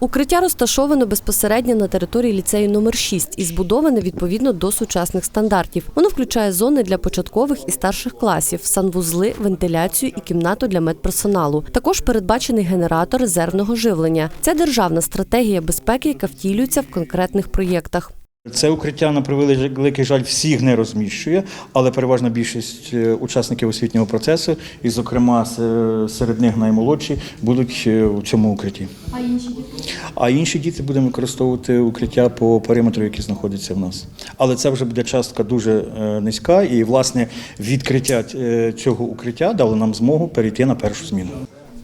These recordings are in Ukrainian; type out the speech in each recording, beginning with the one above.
Укриття розташовано безпосередньо на території ліцею номер 6 і збудоване відповідно до сучасних стандартів. Воно включає зони для початкових і старших класів, санвузли, вентиляцію і кімнату для медперсоналу. Також передбачений генератор резервного живлення. Це державна стратегія безпеки, яка втілюється в конкретних проєктах. Це укриття на превеликий жаль всіх не розміщує, але переважна більшість е, учасників освітнього процесу, і, зокрема, серед них наймолодші, будуть е, у цьому укритті. А інші діти? А інші діти будемо використовувати укриття по периметру, який знаходиться в нас. Але це вже буде частка дуже е, низька, і власне відкриття е, цього укриття дало нам змогу перейти на першу зміну.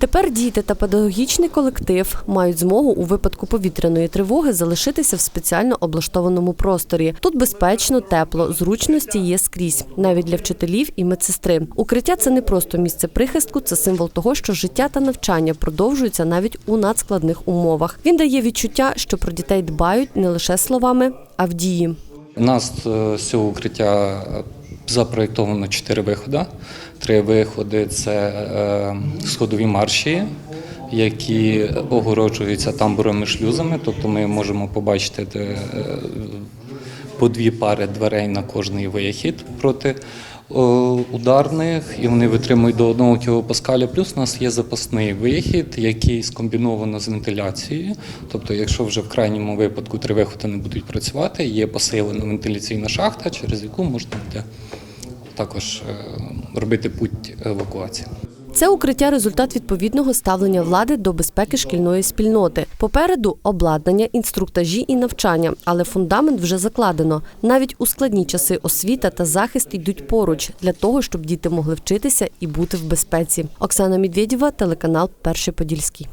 Тепер діти та педагогічний колектив мають змогу у випадку повітряної тривоги залишитися в спеціально облаштованому просторі. Тут безпечно, тепло, зручності є скрізь, навіть для вчителів і медсестри. Укриття це не просто місце прихистку, це символ того, що життя та навчання продовжуються навіть у надскладних умовах. Він дає відчуття, що про дітей дбають не лише словами, а в дії. У нас е, цього укриття запроєктовано чотири виходи. Три виходи це е, сходові марші, які огороджуються тамбурами шлюзами. Тобто ми можемо побачити е, по дві пари дверей на кожний вихід проти ударних, і вони витримують до 1 кілопаскаля. Плюс у нас є запасний вихід, який скомбіновано з вентиляцією. Тобто, якщо вже в крайньому випадку три виходи не будуть працювати, є посилена вентиляційна шахта, через яку можна буде також е, робити путь евакуації. Це укриття результат відповідного ставлення влади до безпеки шкільної спільноти. Попереду обладнання, інструктажі і навчання, але фундамент вже закладено. Навіть у складні часи освіта та захист йдуть поруч для того, щоб діти могли вчитися і бути в безпеці. Оксана Медведєва, телеканал Перший Подільський.